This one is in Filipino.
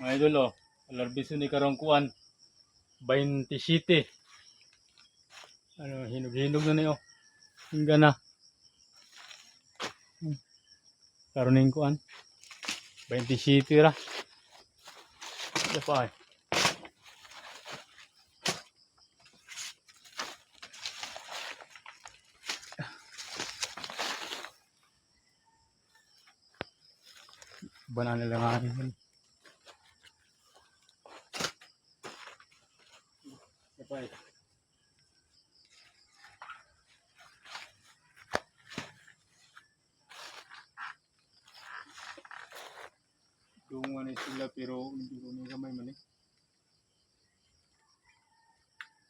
Mga idol oh. Alarbiso ni karong kuan. 27. Ano, hinog-hinog na niyo. Hingga na. Hmm. Karon ning kuan. 27 ra. Ito pa eh. Banana lang nga eh. Dungan ni sila pero hindi ko may.